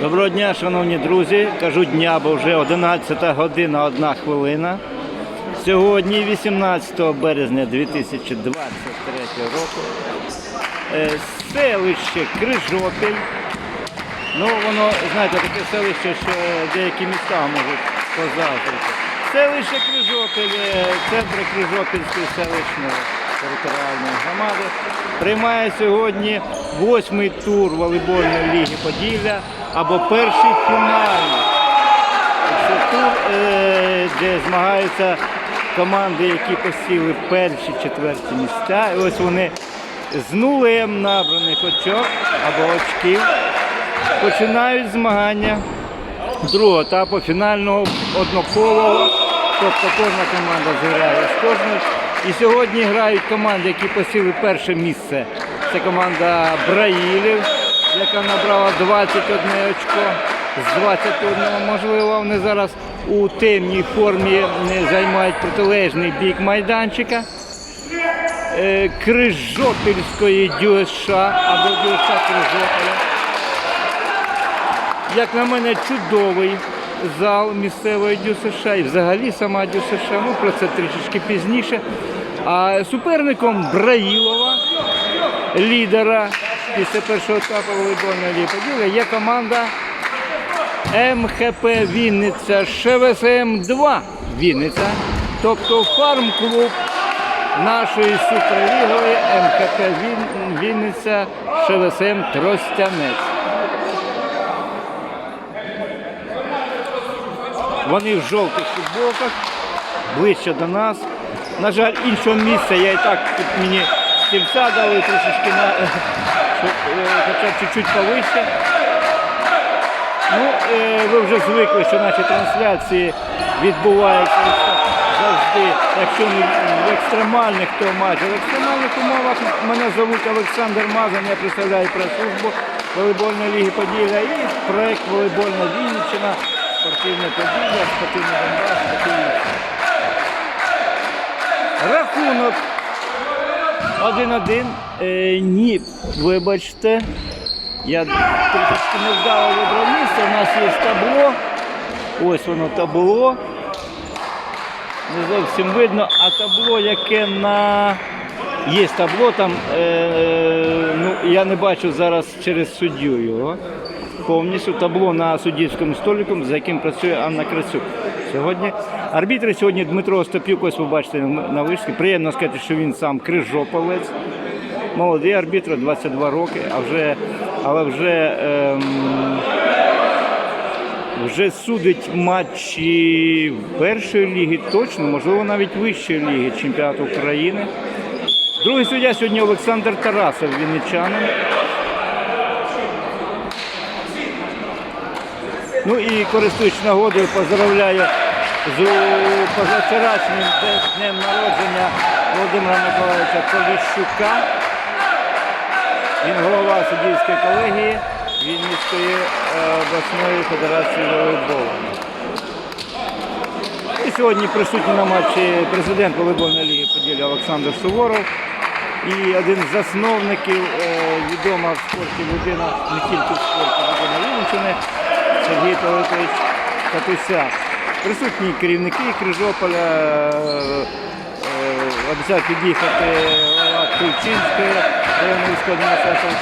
Доброго дня, шановні друзі. Кажу дня, бо вже 11 година, 1 хвилина. Сьогодні, 18 березня 2023 року, е, селище Крижопіль. Ну, воно, знаєте, таке селище, що деякі міста можуть позаздрити. Селище Крижопіль, е, центр Крижопільської селищної територіальної громади, приймає сьогодні восьмий тур волейбольної ліги Поділля або перший фінальний. Тур, е, де змагаються команди, які посіли перші четверті місця. І ось вони з нулем набраних очок або очків починають змагання другого етапу фінального одноколового. Тобто кожна команда зіграє з кожною. І сьогодні грають команди, які посіли перше місце. Це команда Браїлів, яка набрала 21 очко з 21. Можливо, вони зараз у темній формі займають протилежний бік майданчика. Е, Крижопільської ДЮСШ або ДЮСШ Крижополя. Як на мене, чудовий зал місцевої ДЮСШ і взагалі сама ДЮСШ, ну про це трішечки пізніше. А суперником Браїлова, лідера після першого етапу волейбольної ліги є команда МХП Вінниця ШВСМ 2 Вінниця, тобто фарм-клуб нашої суперлігової МХП Вінниця ШВСМ Тростянець. Вони в жовтих футболках, ближче до нас. На жаль, іншого місця я і так тут мені стільця дали трішечки на е, хоча б чуть-чуть повище. Ну, е, ви вже звикли, що наші трансляції відбуваються завжди, якщо не в екстремальних, то майже в екстремальних умовах. Мене звуть Олександр Мазан, я представляю прес-службу волейбольної ліги Поділля і проект Волейбольна Вінниччина, спортивне Поділля, спортивний Донбас, таке. Рахунок 1-1. Е, ні, вибачте. Я трішечки невдало вибрав місце. У нас є табло. Ось воно табло. Не зовсім видно, а табло, яке на. Є табло там, е, ну, я не бачу зараз через суддю його. Повністю табло на суддівському столику, за яким працює Анна Крацюк. Сьогодні арбітри сьогодні Дмитро Остапюк, ось ви бачите на вишці. Приємно сказати, що він сам крижополець. Молодий арбітр, 22 роки, а вже, але вже, ем, вже судить матчі першої ліги, точно, можливо, навіть вищої ліги чемпіонату України. Другий суддя сьогодні Олександр Тарасов, вінничанин. Ну і користуючись нагодою, поздравляю з позавчорашнім днем народження Володимира Миколаївича Поліщука. Він голова суддівської колегії Вінницької е, обласної федерації волейболу. І сьогодні присутній на матчі президент волейбольної ліги Поділля Олександр Суворов і один з засновників е, відома в спорті людина, не тільки в спорті людина Вінниччини, Сергій Павлович Катуся. Присутні керівники Крижополя, е, е, обіцяв під'їхати голова Тульчинської районної адміністрації.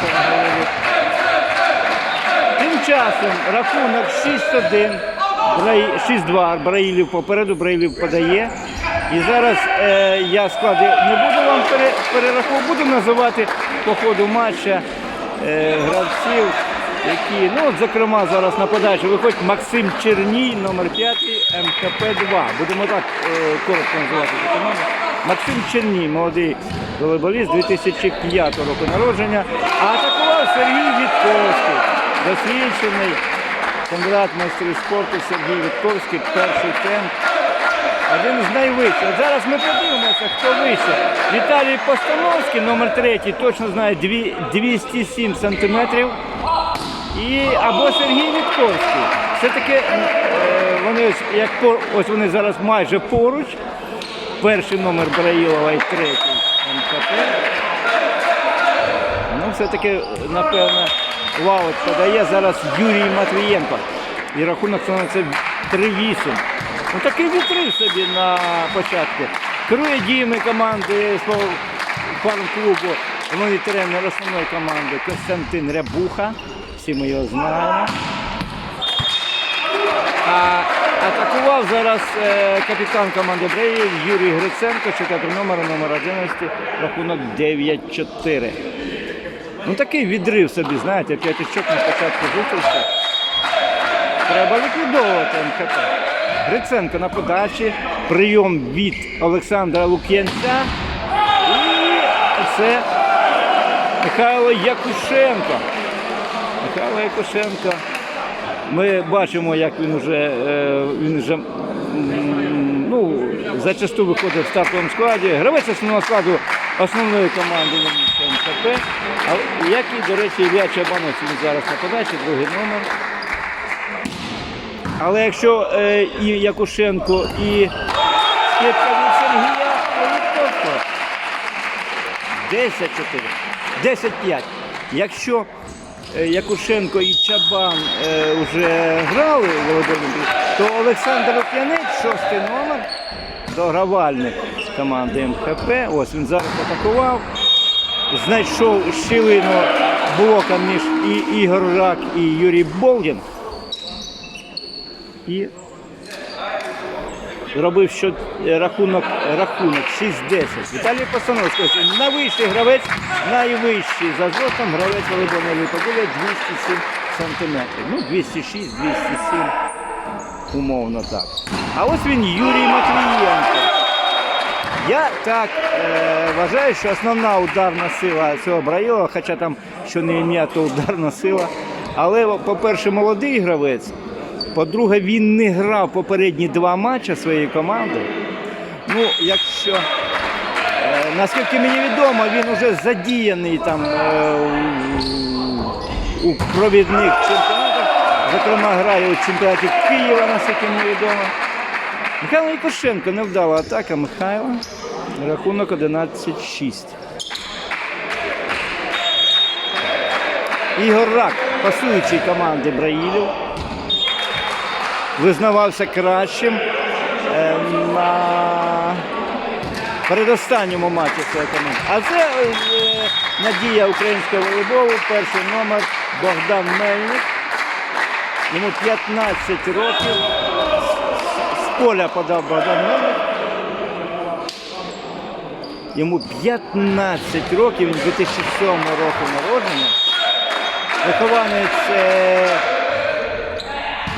Тим часом рахунок 6-1, Браї- 6-2, Браїлів попереду, Браїлів подає. І зараз е, я склади не буду вам пере, перераховувати, буду називати по ходу матча е, гравців, які, ну от, зокрема, зараз на подачу виходить Максим Черній, номер 5, МКП-2. Будемо так е, коротко називати цю команду. Максим Черній, молодий волейболіст 2005 року народження, а атакував Сергій Вітковський, досвідчений кандидат майстрів спорту Сергій Вітковський, перший темп. Один з найвищих. От зараз ми подивимося, хто вище. Віталій Постановський, номер третій, точно знає 207 сантиметрів. І або Сергій Вітковський. Все-таки е, вони як ось вони зараз майже поруч. Перший номер Браїлова і третій МКП. Ну, все-таки, напевно, лаут подає зараз Юрій Матвієнко. І рахунок становиться 3-8. Ну такий вітрив собі на початку. Керує діями команди свого фарм-клубу. Тренер основної команди Костянтин Рябуха. Всі ми його знаємо. А атакував зараз е, капітан команди Бреїв Юрій Гриценко, четвертий номер, номер 11, рахунок 9-4. Ну такий відрив собі, знаєте, п'ять очок на початку зустрічі. Треба ліквідовувати МХП. Гриценко на подачі, прийом від Олександра Лук'янця. І це Михайло Якушенко. Михайло Якушенко. Ми бачимо, як він вже, е, він вже ну, зачасту виходить в стартовому складі. Гравець основного складу основної команди МКП. Як і, до речі, Ілля Чабанець, він зараз на подачі, другий номер. Але якщо е, і Якушенко, і Сергія Політковського 10-4, 10-5. Якщо е, Якушенко і Чабан е, вже грали в клубі, то Олександр Ок'янець, шостий номер, догравальник команди МХП. Ось він зараз атакував. Знайшов щілину блока між і Ігор Рак і Юрій Болгін. І зробив що е, рахунок, рахунок 6-10. Віталій Пасановський, ось найвищий гравець, найвищий за злотом гравець волейбольної ліги 207 сантиметрів. Ну, 206, 207, умовно так. А ось він Юрій Матвієнко. Я так е, вважаю, що основна ударна сила цього Брайова, хоча там що не ім'я, то ударна сила. Але, по-перше, молодий гравець. По-друге, він не грав попередні два матчі своєї команди. Ну, якщо, е, наскільки мені відомо, він вже задіяний там е, у, провідних чемпіонатах. Зокрема, грає у чемпіонаті Києва, наскільки мені відомо. Михайло Ікошенко невдала атака Михайла. Рахунок 11-6. Ігор Рак, пасуючий команди Браїлів, визнавався кращим е, на передостанньому матчі команди. А це е, надія українського волейболу, перший номер Богдан Мельник. Йому 15 років. З поля подав Богдан Мельник. Йому 15 років, він 2007 року народження. Вихованець е,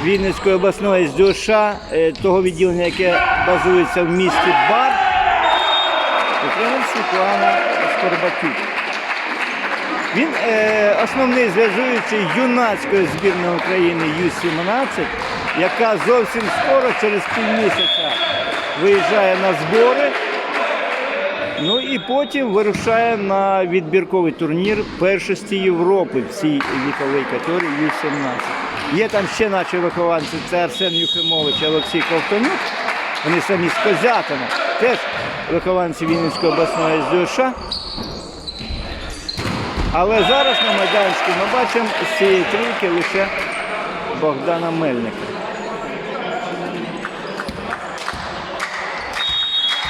Вінницької обласної СДОШ, е, того відділення, яке базується в місті Бар. Тренер Світлана Скорбатюк. Він е, основний зв'язуючий юнацької збірної України Ю-17, яка зовсім скоро, через півмісяця, виїжджає на збори. Ну і потім вирушає на відбірковий турнір першості Європи в цій віковій категорії Ю-17. Є там ще наші вихованці, це Арсен Юхимович Олексій Ковтонюк. Вони самі з Козятина, теж вихованці Вінницької обласної СДШ. Але зараз на майданчику ми бачимо з цієї трійки лише Богдана Мельника.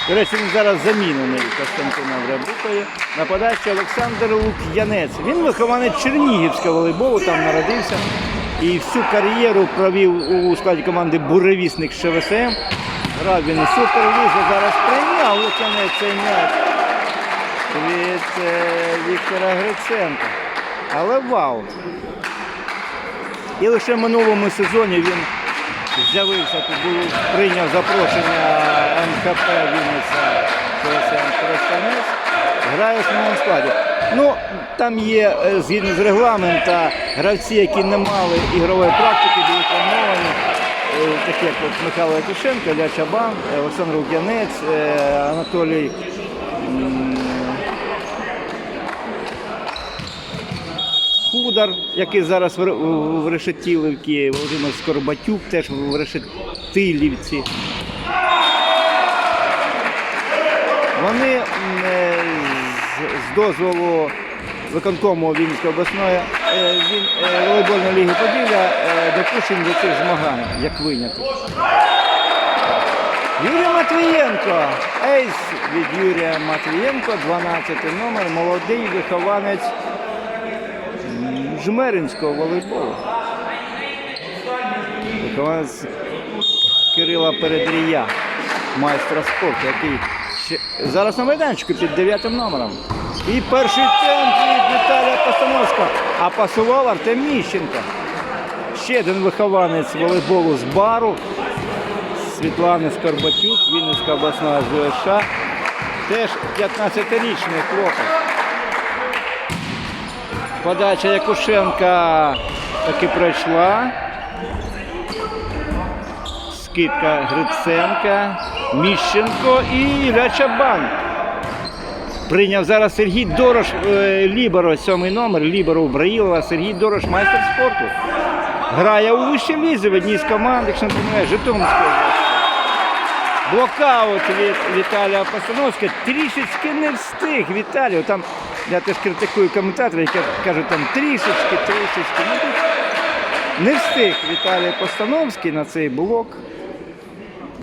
До речі, він зараз замінений Костянтином Рябукою. На подачі Олександр Лук'янець. Він вихованець Чернігівського волейболу, там народився. І всю кар'єру провів у складі команди Буревісник ШВСМ. Грав він у суперлізі, зараз прийняв цей м'яч від е, Віктора Гриценка. Але вау! І лише в минулому сезоні він з'явився, прийняв запрошення МКП Вінниця КСМ Тростянець, грає в основному складі. Ну, там є, е, згідно з регламента, гравці, які не мали ігрової практики, були травмовані, е, такі як от Михайло Якушенко, Ля Чабан, е, Олександр Лук'янець, Анатолій Худар, який зараз в, Решетілівці, Володимир Скорбатюк теж в Решетилівці. Вони дозволу виконкому Вінницької обласної е, е, волейбольної ліги Поділля е, допущені до цих змагань, як виняток. Юрій Матвієнко, ейс від Юрія Матвієнко, 12 номер, молодий вихованець жмеринського волейболу. Вихованець Кирила Передрія, майстра спорту, який ще зараз на майданчику під 9 номером. І перший темп від Віталія Постановського, а пасував Артем Міщенко. Ще один вихованець волейболу з бару. Світлани Скорбатюк, Вінницька обласна ЗШ. Теж 15-річний хлопець. Подача Якушенка таки пройшла. Скидка Гриценка, Міщенко і Ілля Чабан. Прийняв зараз Сергій Дорош, е, Ліберо, сьомий номер, Ліберо Браїлова, Сергій Дорош, майстер спорту. Грає у вищій лізі в одній з команд, якщо не помиляю, Житомирської області. Блокаут від Віталія Постановського. Трішечки не встиг Віталію. Там я теж критикую коментаторів, які кажуть там трішечки, трішечки. Ну, не встиг Віталій Постановський на цей блок.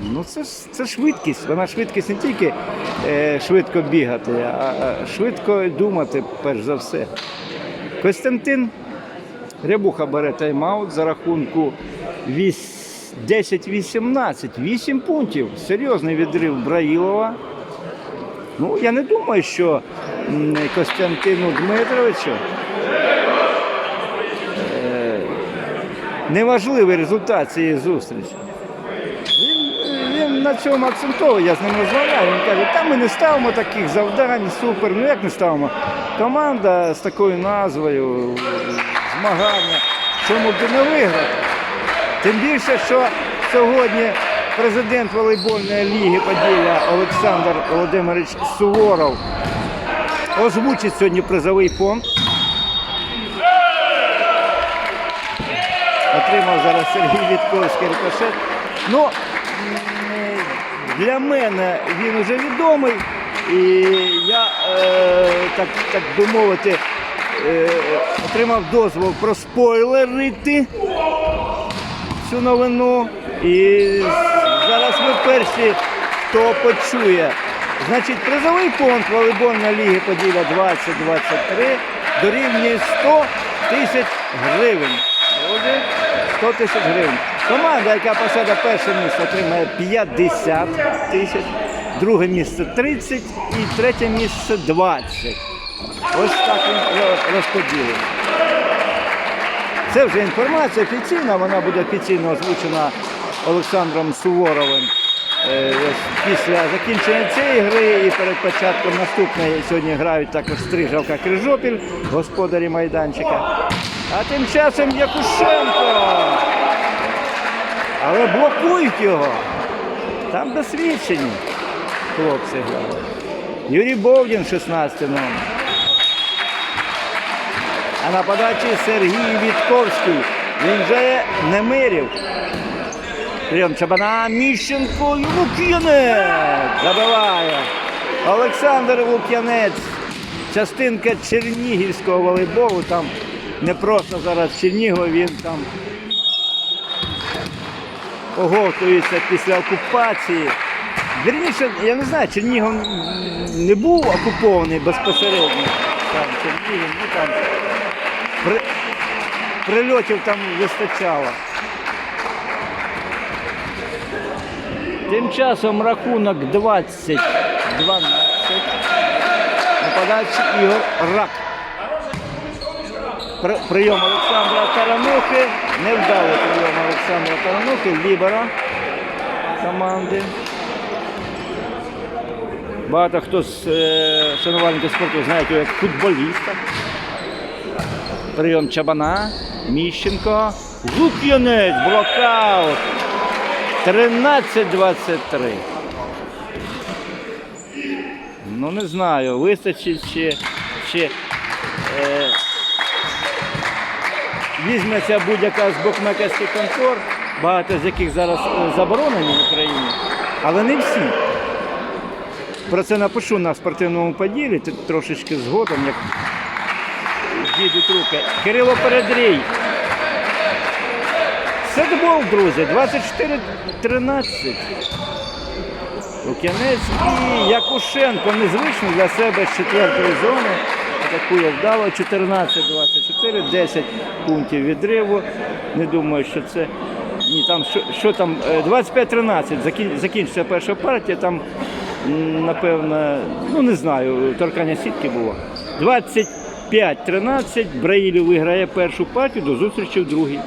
Ну це це швидкість. Вона швидкість не тільки е, швидко бігати, а, а швидко думати, перш за все. Костянтин Рябуха бере тайм-аут за рахунку 10-18, 8 пунктів. Серйозний відрив Браїлова. Ну, я не думаю, що Костянтину Дмитровичу е, неважливий результат цієї зустрічі. Цьому акцентовує, я з ним розмовляю. Він каже, та ми не ставимо таких завдань, супер. Ну як не ставимо? Команда з такою назвою, змагання, чому б не виграти. Тим більше, що сьогодні президент волейбольної ліги Поділля Олександр Володимирович Суворов озвучить сьогодні призовий фонд. Отримав зараз Сергій Вітковський рикошет. Ну, для мене він вже відомий. І я, е, так, так би мовити, е, отримав дозвол проспойлерити цю новину. І зараз ви перші, хто почує. Значить, призовий фонд волейбольної ліги Поділля 2023 дорівнює 100 тисяч гривень. Друзі, 100 тисяч гривень. Команда, яка посяде перше місце, отримає 50 тисяч, друге місце 30 і третє місце 20. Ось так він ро- розподілив. Це вже інформація офіційна, вона буде офіційно озвучена Олександром Суворовим. Е, Після закінчення цієї гри і перед початком наступної сьогодні грають також Стрижавка Крижопіль, господарі майданчика. А тим часом Якушенко. Але блокують його. Там досвідчені хлопці. Юрій Бовдін, 16 номер. А на подачі Сергій Вітковський. Він же не мирів. Прийом Чабана Міщенко і Лук'янець забиває. Олександр Лук'янець. Частинка чернігівського волейболу. Там не просто зараз в Чернігові, він там оговтується після окупації. Вірніше, я не знаю, Чернігов не був окупований безпосередньо. Там Чернігів, ну там при, прильотів там вистачало. Тим часом рахунок 20-12. На подачі Ігор Рак. При- Прийом Олександра Таранухи. Невдалий прийом Олександра Таранухи. Лібера команди. Багато хто з е, шанувальників спорту знає його як футболіста. Прийом Чабана, Міщенко. Лук'янець, блокаут. 13-23. Ну не знаю, вистачить чи, чи е, візьметься будь-яка з букмекерських контор, багато з яких зараз е, заборонені в Україні, але не всі. Про це напишу на спортивному поділі, т- трошечки згодом, як дійдуть руки. Кирило Передрій. Сетбол, друзі, 24-13. Лук'янець і Якушенко незвично для себе з четвертої зони. Атакує вдало 14-24, 10 пунктів відриву. Не думаю, що це. Ні, там що, що там, е, 25-13 закін- закінчиться перша партія, там, напевно, ну не знаю, торкання сітки було. 25-13 Браїлі виграє першу партію, до зустрічі в другій.